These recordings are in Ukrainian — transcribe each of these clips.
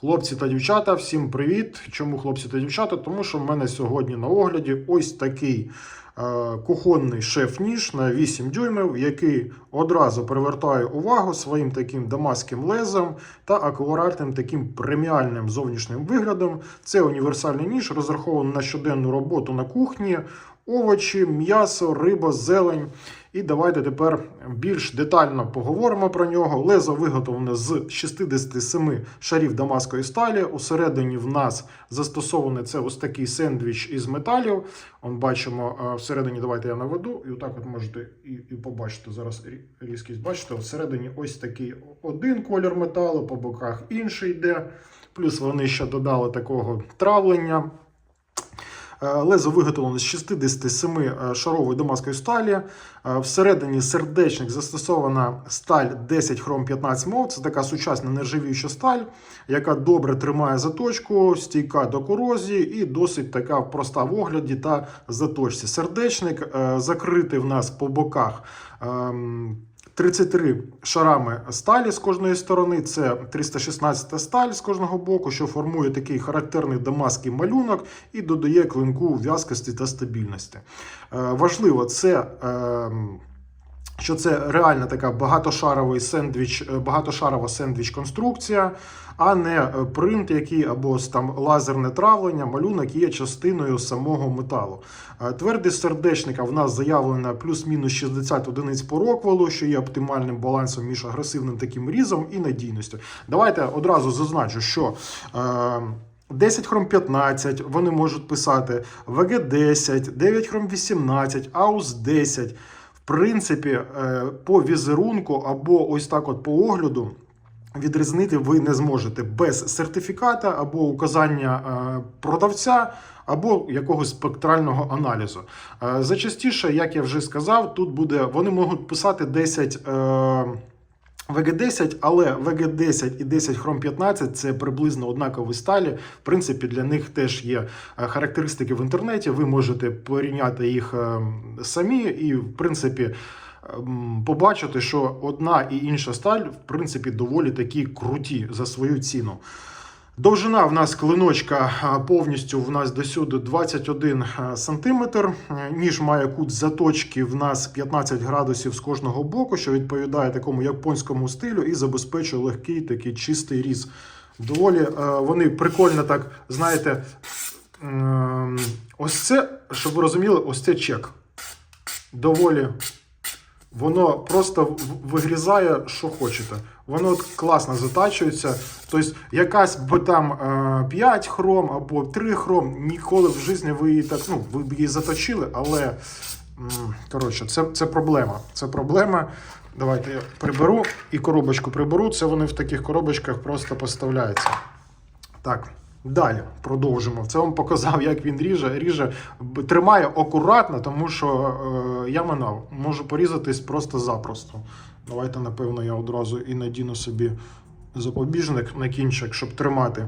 Хлопці та дівчата, всім привіт! Чому хлопці та дівчата? Тому що в мене сьогодні на огляді ось такий е, кухонний шеф-ніж на 8 дюймів, який одразу привертає увагу своїм таким дамаським лезом та акуратним таким преміальним зовнішнім виглядом. Це універсальний ніж, розрахований на щоденну роботу на кухні, овочі, м'ясо, риба, зелень. І давайте тепер більш детально поговоримо про нього. Лезо виготовлене з 67 шарів дамаської сталі. Усередині в нас застосований це ось такий сендвіч із металів. Он бачимо е, всередині, давайте я наведу, і отак от можете і, і побачити зараз різкість. Бачите, всередині ось такий один колір металу, по боках інший йде. Плюс вони ще додали такого травлення. Е, Лезо виготовлено з 67 е, дамаської сталі. Е, Всередині сердечник застосована сталь 10 хром 15 мов. Це така сучасна нержавіюча сталь, яка добре тримає заточку, стійка до корозії і досить така проста в огляді та заточці. Сердечник закритий в нас по боках. Ем, 33 шарами сталі з кожної сторони, це 316 сталь з кожного боку, що формує такий характерний дамаський малюнок і додає клинку в'язкості та стабільності. Е, важливо, це. Що це реально така багатошаровий сендвіч, е, багатошарова сендвіч конструкція, а не е, принт, який або там лазерне травлення, малюнок є частиною самого металу. Е, Твердість сердечника в нас заявлена плюс-мінус 60 одиниць по роквелу, що є оптимальним балансом між агресивним таким різом і надійністю. Давайте одразу зазначу, що. Е, 10 хром 15, вони можуть писати ВГ10, 9 хром 18, АУС 10. Принципі, е, по візерунку або ось так от по огляду відрізнити ви не зможете без сертифіката або указання е, продавця. Або якогось спектрального аналізу. Е, Зачастіше, як я вже сказав, тут буде вони можуть писати 10 е, ВГ10, але ВГ10 і 10 Хром 15 це приблизно однакові сталі. В принципі, для них теж є е, характеристики в інтернеті. Ви можете порівняти їх е, самі, і в принципі. ем, Побачити, що одна і інша сталь, в принципі, доволі такі круті за свою ціну. Довжина в нас клиночка повністю в нас досюди 21 см. Ніж має кут заточки в нас 15 градусів з кожного боку, що відповідає такому японському стилю і забезпечує легкий такий чистий різ. Доволі вони прикольно так, знаєте, ось це, щоб ви розуміли, ось це чек. Доволі Воно просто вигрізає, що хочете. Воно от класно затачується. Тобто, якась би там е, 5 хром або 3 хром, ніколи в житті ви її так, ну, ви б її заточили, але коротше, це, це проблема. Це проблема. Давайте я приберу і коробочку приберу. Це вони в таких коробочках просто поставляються. Так, далі продовжимо. Це вам показав, як він ріже. Ріже тримає акуратно, тому що е, я минав. Можу порізатись просто-запросто. Давайте, напевно, я одразу і надіну собі запобіжник на кінчик, щоб тримати.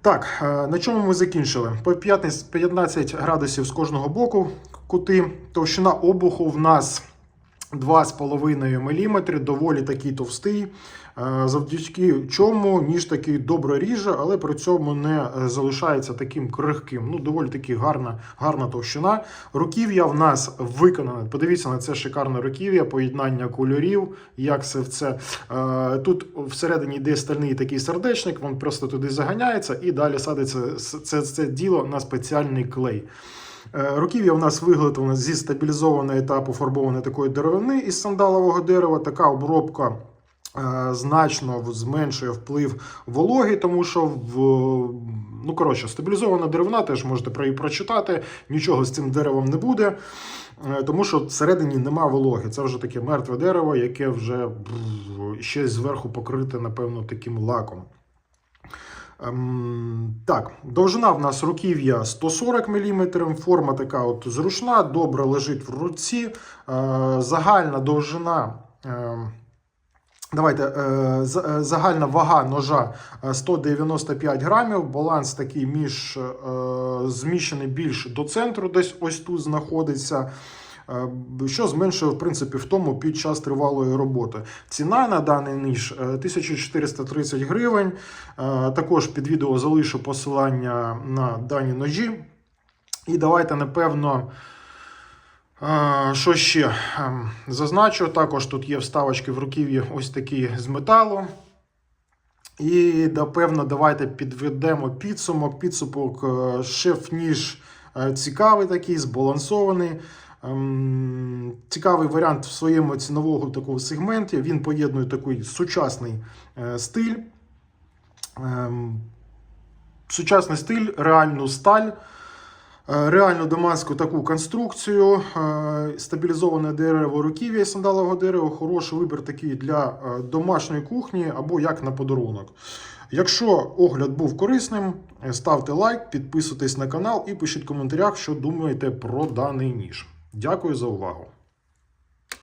Так, е, на чому ми закінчили? По 15 15 градусів з кожного боку кути. Товщина обуху в нас 2,5 мм, доволі такий товстий. Е, Завдяки чому ніж такий добре ріже, але при цьому не е, залишається таким крихким. Ну, доволі таки гарна, гарна товщина. Руків'я в нас виконане. Подивіться на це шикарне руків'я, поєднання кольорів. Як це в це. Тут всередині йде стальний такий сердечник, він просто туди заганяється і далі садиться с- це, це діло на спеціальний клей. Е, Руків'я у нас виготовлено зі стабілізованої та пофарбованої такої деревини із сандалового дерева. Така обробка е, значно зменшує вплив вологи, тому що в ну коротше, стабілізована деревина, теж можете про її прочитати. Нічого з цим деревом не буде, е, тому що всередині нема вологи. Це вже таке мертве дерево, яке вже ще зверху покрите, напевно, таким лаком. Ем, так, довжина в нас руків'я 140 мм, форма така от зручна, добре лежить в руці. Е, загальна довжина. Е, Давайте е, е, загальна вага ножа е, 195 грамів. Баланс такий між зміщений більш до центру, десь ось тут знаходиться. Е, що зменшує в принципі втому під час тривалої роботи. Ціна на даний ніж е, 1430 гривень. Е, Також під відео залишу посилання на дані ножі. І давайте, напевно. Е, Що ще зазначу? Також тут є вставочки в руків'ї ось такі з металу. І напевно, давайте підведемо підсумок. Підсумок е, шеф-ніж е, цікавий такий, збалансований. Ем, Цікавий варіант в своєму ціновому такому сегменті. Він поєднує такий сучасний е, стиль. Ем, Сучасний стиль, реальну сталь. Е, Реальну даманську таку конструкцію, е, стабілізоване дерево руків'я сандалового дерева, хороший вибір такий для домашньої кухні або як на подарунок. Якщо огляд був корисним, ставте лайк, підписуйтесь на канал і пишіть в коментарях, що думаєте про даний ніж. Дякую за увагу!